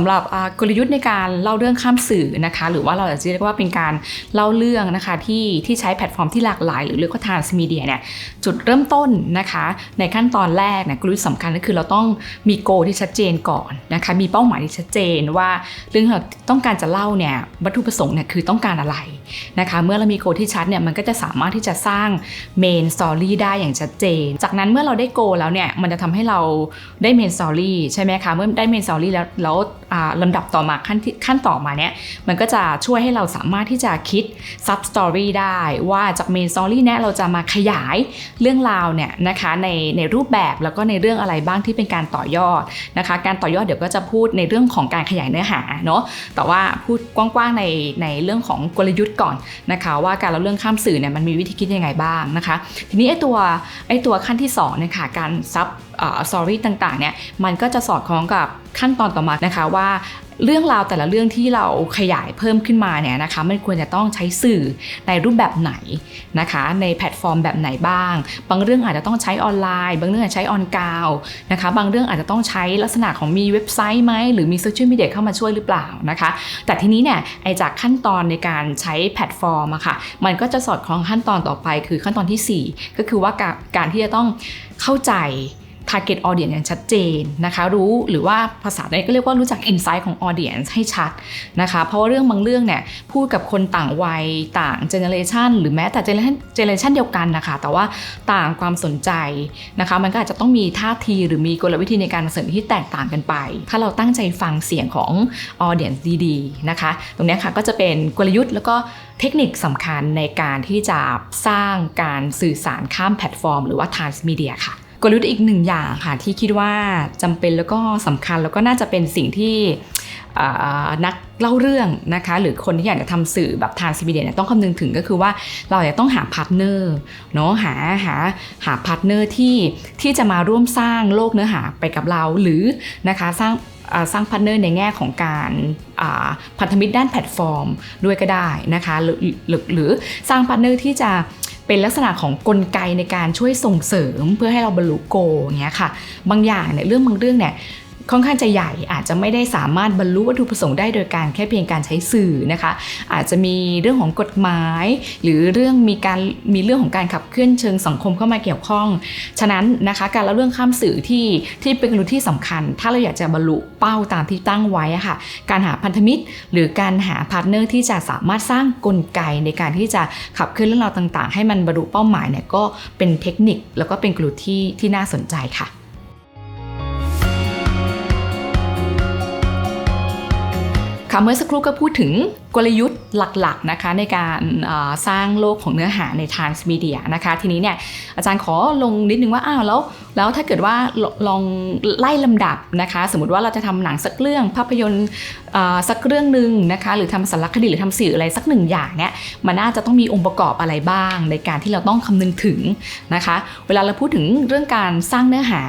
สำหรับกลยุทธ์ในการเล่าเรื่องข้ามสื่อนะคะ หรือว่าเราจะเรียกว่าเป็นการเล่าเรื่องนะคะที่ที่ใช้แพลตฟอร์มที่หลากหลาย หรือเรียกว่าทางมีเดียเนี่ยจุดเริ่มต้นนะคะ ในขั้นตอนแรกเนี่ยกลยุทธ์สำคัญก็คือเราต้องมีโกที่ชัดเจนก่อนนะคะมีเป้าหมายที่ชัดเจนว่าเรื่องที่เราต้องการจะเล่าเนี่ยวัตถุประสงค์เนี่ยคือต้องการอะไรนะคะเมื่อเรามีโกที่ชัดเนี่ยมันก็จะสามารถที่จะสร้างเมนสตอรี่ได้อย่างชัดเจน จากนั้นเมื่อเราได้โกแล้วเนี่ยมันจะทำให้เราได้เมนสตอรี่ใช่ไหมคะเมื่อได้เมนสตอรี่แล้วแล้วลำดับต่อมาขั้นที่ขั้นต่อมาเนี่ยมันก็จะช่วยให้เราสามารถที่จะคิดซับสตอรี่ได้ว่าจากเมนสตอรี่เนี่ยเราจะมาขยายเรื่องราวเนี่ยนะคะในในรูปแบบแล้วก็ในเรื่องอะไรบ้างที่เป็นการต่อยอดนะคะ การต่อยอดเดี๋ยวก็จะพูดในเรื่องของการขยายเนื้อหาเนาะแต่ว่าพูดกว้างๆในในเรื่องของกลยุทธ์ก่อนนะคะว่าการเล่าเรื่องข้ามสื่อเนี่ยมันมีวิธีคิดยังไงบ้างนะคะ ทีนี้ไอ้ตัวไอ้ตัวขั้นที่2เนี่ยค่ะการซับ สอรี่ต่างๆเนี่ยมันก็จะสอดคล้องกับขั้นตอนต่อมานะคะว่าเรื่องราวแต่ละเรื่องที่เราขยายเพิ่มขึ้นมาเนี่ยนะคะมันควรจะต้องใช้สื่อในรูปแบบไหนนะคะในแพลตฟอร์มแบบไหนบ้าง บางเรื่องอาจจะต้องใช้ออนไลน์ บางเรื่องอาจจะใช้ออนกาวนะคะบางเรื่องอาจจะต้องใช้ลักษณะของมีเว็บไซต์ไหมหรือมีโซเชียลมีเดียเข้ามาช่วยหรือเปล่านะคะแต่ทีนี้เนี่ยไอจากขั้นตอนในการใช้แพลตฟอร์มอะค่ะมันก็จะสอดคล้องขั้นตอนต่อไปคือขั้นตอนที่ 4 ก็คือว่าการที่จะต้องเข้าใจ target audience อย่างชัดเจนนะคะรู้หรือว่าภาษาใดก็เรียกว่ารู้จัก insight ของ audience ให้ชัดนะคะเพราะว่าเรื่องบางเรื่องเนี่ยพูดกับคนต่างวัยต่าง generation หรือแม้แต่ generation เดียวกันนะคะแต่ว่าต่างความสนใจนะคะมันก็อาจจะต้องมีท่าทีหรือมีกลวิธีในการเสนอที่แตกต่างกันไป ถ้าเราตั้งใจฟังเสียงของ audience ดีๆนะคะตรงนี้ค่ะก็จะเป็นกลยุทธ์แล้วก็เทคนิคสำคัญในการที่จะสร้างการสื่อสารข้ามแพลตฟอร์ม หรือว่า transmedia ค่ะ กลยุทธ์อีกหนึ่งอย่างค่ะที่คิดว่าจำเป็นแล้วก็สำคัญแล้วก็น่าจะเป็นสิ่งที่นักเล่าเรื่องนะคะหรือคนที่อยากจะทำสื่อแบบทางซีบีเดียต้องคำนึงถึงก็คือว่าเราจะต้องหาพาร์ทเนอร์เนาะหาหาหาพาร์ทเนอร์ที่ที่จะมาร่วมสร้างโลกเนื้อหาไปกับเราหรือนะคะสร้างสร้างพาร์ทเนอร์ในแง่ของการาพันธมิตรด้านแพลตฟอร์มด้วยก็ได้นะคะหรือหรือหรือสร้างพาร์ทเนอร์ที่จะ เป็นลักษณะของกลไกในการช่วยส่งเสริมเพื่อให้เราบรรลุโกอย่างเงี้ยค่ะ บางอย่างเนี่ยเรื่องบางเรื่องเนี่ย ค่อนข้างจะใหญ่อาจจะไม่ได้สามารถบรรลุวัตถุประสงค์ได้โดยการแค่เพียงการใช้สื่อนะคะ อาจจะมีเรื่องของกฎหมาย หรือเรื่องมีการมีเรื่องของการขับเคลื่อนเชิงสังคมเข้ามาเกี่ยวข้อง ฉะนั้นนะคะการเล่าเรื่องข้ามสื่อที่ที่เป็นกลยุทธ์ที่สำคัญ ถ้าเราอยากจะบรรลุเป้าตามที่ตั้งไว้ค่ะ การหาพันธมิตร หรือการหาพาร์ทเนอร์ที่จะสามารถสร้างกลไกในการที่จะขับเคลื่อนเรื่องราวต่าง ๆ ให้มันบรรลุเป้าหมายเนี่ยก็เป็นเทคนิคแล้วก็เป็นกลยุทธ์ที่ที่น่าสนใจค่ะ ค่ะเมื่อสักครู่ก็พูดถึงกลยุทธ์หลักๆนะคะในการสร้างโลกของเนื้อหาใน transmedia นะคะทีนี้เนี่ยอาจารย์ขอลงนิดนึงว่าอ้าวแล้วแล้วถ้าเกิดว่าลองไล่ลำดับนะคะสมมติว่าเราจะทำหนังสักเรื่องภาพยนตร์อ่อสักเรื่องหนึ่งนะคะหรือทำสารคดีหรือทำสื่ออะไรสักหนึ่งอย่างเนี่ยมันน่าจะต้องมีองค์ประกอบอะไรบ้าง ในการที่เราต้องคำนึงถึงนะคะเวลาเราพูดถึงเรื่องการสร้างเนื้อหา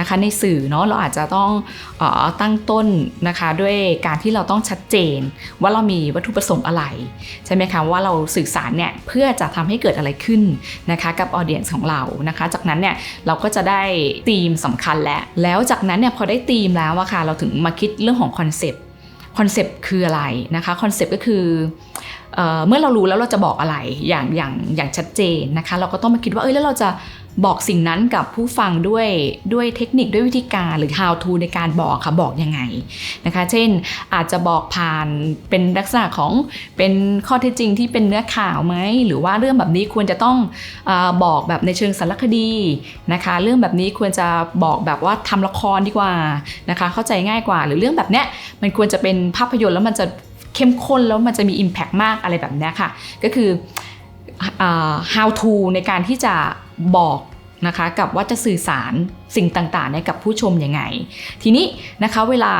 นะคะในสื่อเนาะเราอาจจะต้องออตั้งต้นนะคะด้วยการที่เราต้องชัดเจน ว่าเรามีวัตถุประสงค์อะไร ใช่ไหมคะว่าเราสื่อสารเนี่ยเพื่อจะทำให้เกิดอะไรขึ้นนะคะกับออเดียนของเรานะคะ จากนั้นเนี่ยเราก็จะได้ธีมสำคัญแล้ว แล้วจากนั้นเนี่ยพอได้ธีมแล้วอะค่ะเราถึงมาคิดเรื่องของคอนเซปต์คอนเซปต์คืออะไรนะคะคอนเซปต์ก็คือ เเมื่อเรารู้แล้วเราจะบอกอะไรอย่างอย่างอย่างชัดเจนนะคะ เราก็ต้องมาคิดว่าเอ้ยแล้วเราจะบอกสิ่งนั้นกับผู้ฟังด้วยด้วยเทคนิคด้วยวิธีการหรือ how to ในการบอกค่ะบอกยังไงนะคะ เช่นอาจจะบอกผ่านเป็นลักษณะของเป็นข้อเท็จจริงที่เป็นเนื้อข่าวไหมหรือว่าเรื่องแบบนี้ควรจะต้องอบอกแบบในเชิงสารคดีนะคะ เรื่องแบบนี้ควรจะบอกแบบว่าทำละครดีกว่านะคะ เข้าใจง่ายกว่า หรือเรื่องแบบเนี้ยมันควรจะเป็นภาพยนตร์แล้วมันจะ เข้มข้นแล้วมันจะมี Impact มากอะไรแบบนี้ค่ะ ก็คือเอ่อ how to ในการที่จะบอกนะคะกับว่าจะสื่อสารสิ่งต่างๆเนี่ยกับผู้ชมยังไง ทีนี้นะคะเวลา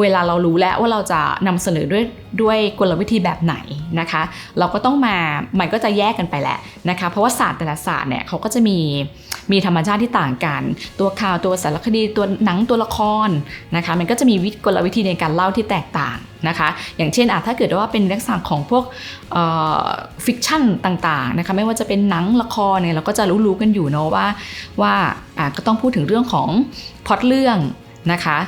เวลาเรารู้แล้วว่าเราจะนำเสนอด้วยด้วยกลวิธีแบบไหนนะคะ เราก็ต้องมามันก็จะแยกกันไปแหละนะคะเพราะว่าศาสตร์แต่ละศาสตร์เนี่ยเขาก็จะมีมีธรรมชาติที่ต่างกัน ตัวข่าวตัวสารคดีตัวหนังตัวละครนะคะมันก็จะมีวิธีกลวิธีในการเล่าที่แตกต่างนะคะ อย่างเช่นอะถ้าเกิดว่าเป็นลักษณะของพวกฟิกชันต่างๆนะคะไม่ว่าจะเป็นหนังละครเนี่ยเราก็จะรู้ๆกันอยู่เนาะว่าว่าก็ต้องพูดถึงเรื่องของพล็อตเรื่องนะคะ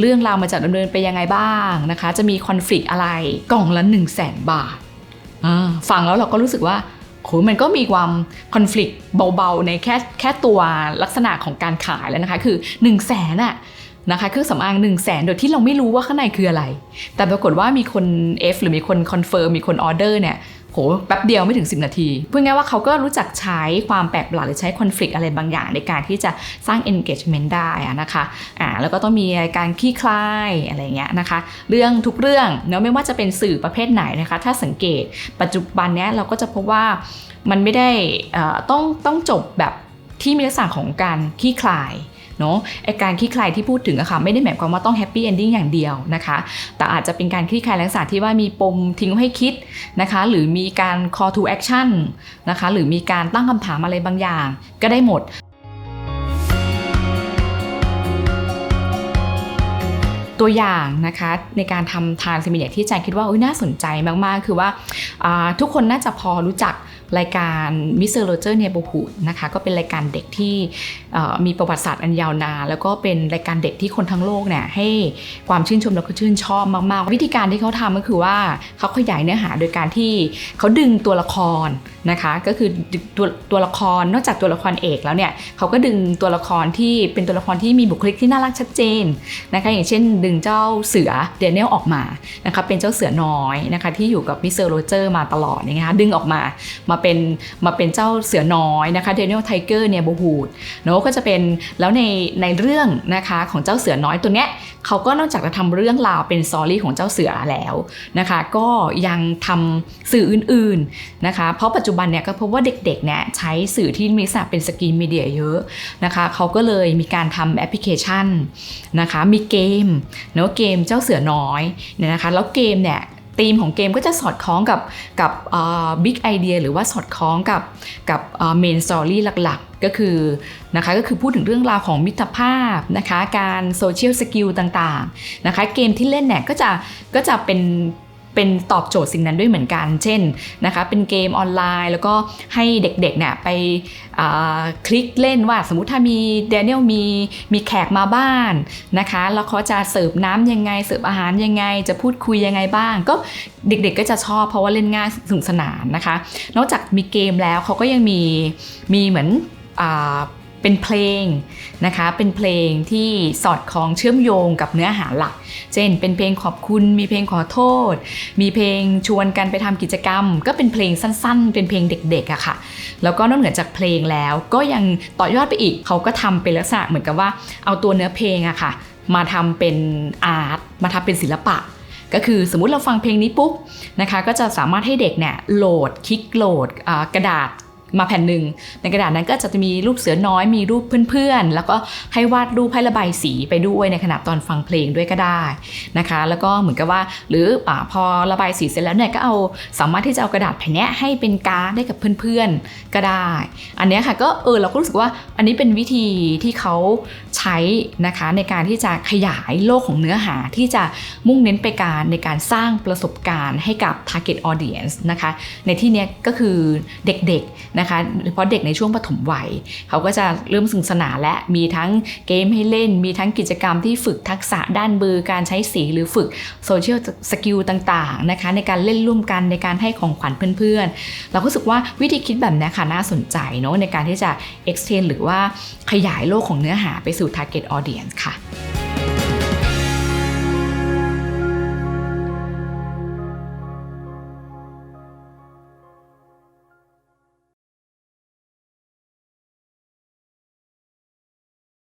เรื่องราวมันจะดำเนินไปยังไงบ้างนะคะ จะมีคอน FLICT อะไรกล่องละ 1 0 0 0 0แสนบาทฟังแล้วเราก็รู้สึกว่าโหมันก็มีความคอน FLICT เบาๆ ในแค่แค่ตัวลักษณะของการขายแล้วนะคะ คือ 1 0 0 0 0แสนอะ นะคะเครื่องสำอาง1 0 0 0 0แสนโดยที่เราไม่รู้ว่าข้างในคืออะไร แต่ปรากฏว่ามีคน F หรือมีคนคอนเฟิร์มมีคนออเดอร์เนี่ยโหแป๊บเดียวไม่ถึง 10 นาทีพูดง่ายๆว่าเขาก็รู้จักใช้ความแปลกประหลาดหรือใช้คอน FLICT อะไรบางอย่างในการที่จะสร้าง engagement ได้นะคะอ่าแล้วก็ต้องมีการคลี่คลายอะไรเงี้ยนะคะ เรื่องทุกเรื่องเนาะไม่ว่าจะเป็นสื่อประเภทไหนนะคะ ถ้าสังเกตปัจจุบันเนี้ยเราก็จะพบว่ามันไม่ได้อ่อต้องต้องจบแบบที่มีลักษณะของการคลี่คลาย เนาะไอการคลี่คลายที่พูดถึงอะค่ะไม่ได้หมายความว่าต้องแฮปปี้เอนดิ้งอย่างเดียวนะคะ แต่อาจจะเป็นการคลี่คลายลักษณะที่ว่ามีปมทิ้งให้คิดนะคะหรือมีการ call to action นะคะหรือมีการตั้งคำถามอะไรบางอย่างก็ได้หมดตัวอย่างนะคะในการทำทานซิมิเนียที่แจงคิดว่าอุ๊ยน่าสนใจมาก ๆ คือว่าอ่าทุกคนน่าจะพอรู้จัก รายการ Mr. Roger Neighborhood นะคะก็เป็นรายการเด็กที่มีประวัติศาสตร์อันยาวนานแล้วก็เป็นรายการเด็กที่คนทั้งโลกเนี่ยให้ความชื่นชมแล้วก็ชื่นชอบมากๆ วิธีการที่เขาทำก็คือว่าเขาขยายเนื้อหาโดยการที่เขาดึงตัวละครนะคะก็คือตัวตัวละครนอกจากตัวละครเอกแล้วเนี่ยเขาก็ดึงตัวละครที่เป็นตัวละครที่มีบุคลิกที่น่ารักชัดเจนนะคะอย่างเช่น ดึงเจ้าเสือเดนเนลออกมานะคะเป็นเจ้าเสือน้อยนะคะที่อยู่กับมิสเตอร์โรเจอร์มาตลอดนะคะดึงออกมามาเป็นมาเป็นเจ้าเสือน้อยนะคะเดนเนลไทเกอร์เนี่ยบูฮูดเนาะก็จะเป็นแล้วในในเรื่องนะคะของเจ้าเสือน้อยตัวเนี้ยเขาก็นอกจากจะทำเรื่องราวเป็นซอรี่ของเจ้าเสือแล้วนะคะก็ยังทำสื่ออื่นๆนะคะเพราะปัจจุบันเนี่ยก็พบว่าเด็กๆเนี่ยใช้สื่อที่มีลักษณะเป็นสกรีนมีเดียเยอะนะคะเขาก็เลยมีการทำแอปพลิเคชันนะคะมีเกมเนอะเกมเจ้าเสือน้อยเนี่ยนะคะแล้วเกมเนี่ย ธีมของเกมก็จะสอดคล้องกับกับบิ๊กไอเดียหรือว่าสอดคล้องกับกับเมนสตอรี่หลักๆ ก็คือนะคะก็คือพูดถึงเรื่องราวของมิตรภาพนะคะการโซเชียลสกิลต่างๆนะคะเกมที่เล่นเนี่ยก็จะก็จะเป็น เป็นตอบโจทย์สิ่งนั้นด้วยเหมือนกัน เช่นนะคะเป็นเกมออนไลน์ แล้วก็ให้เด็กๆเนี่ยไปคลิกเล่นว่าสมมติถ้ามีแดเนียลมีมีแขกมาบ้านนะคะแล้วเขาจะเสิร์ฟน้ำยังไงเสิร์ฟอาหารยังไง จะพูดคุยยังไงบ้าง ก็เด็กๆก็จะชอบเพราะว่าเล่นง่ายสนุกสนานนะคะ นอกจากมีเกมแล้วเขาก็ยังมีมีเหมือนอ เป็นเพลงนะคะ เป็นเพลงที่สอดคล้องเชื่อมโยงกับเนื้อหาหลัก เช่น เป็นเพลงขอบคุณ มีเพลงขอโทษ มีเพลงชวนกันไปทำกิจกรรม ก็เป็นเพลงสั้นๆ เป็นเพลงเด็กๆอะค่ะ แล้วก็นอกเหนือจากเพลงแล้ว ก็ยังต่อยอดไปอีก เขาก็ทำเป็นลักษณะเหมือนกับว่าเอาตัวเนื้อเพลงอะค่ะ มาทำเป็นอาร์ต มาทำเป็นศิลปะก็คือสมมุติเราฟังเพลงนี้ปุ๊บนะคะก็จะสามารถให้เด็กเนี่ยโหลดคลิกโหลดกระดาษ มาแผ่นหนึ่งในกระดาษนั้นก็จะมีรูปเสือน้อยมีรูปเพื่อนๆ แล้วก็ให้วาดรูปให้ระบายสีไปด้วยในขณะตอนฟังเพลงด้วยก็ได้นะคะ แล้วก็เหมือนกับว่า หรืออพอระบายสีเสร็จแล้วเนี่ยก็เอาสามารถที่จะเอากระดาษแผ่นนี้ให้เป็นการ์ดได้กับเพื่อนๆก็ได้ อันนี้ค่ะก็เออเราก็รู้สึกว่าอันนี้เป็นวิธีที่เขาใช้นะคะในการที่จะขยายโลกของเนื้อหาที่จะมุ่งเน้นไปการในการสร้างประสบการณ์ให้กับ target audience นะคะในที่นี้ก็คือเด็กๆนะคะโดยเฉพาะเด็กในช่วงปฐมวัยเขาก็จะเริ่มสนุกสนานและมีทั้งเกมให้เล่น มีทั้งกิจกรรมที่ฝึกทักษะด้านมือการใช้สีหรือฝึกโซเชียลสกิลต่างๆนะคะในการเล่นร่วมกันในการให้ของขวัญเพื่อนๆ เราก็รู้สึกว่าวิธีคิดแบบนี้ค่ะน่าสนใจเนาะในการที่จะ extend หรือว่าขยายโลกของเนื้อหาไปสู่ target audience ค่ะ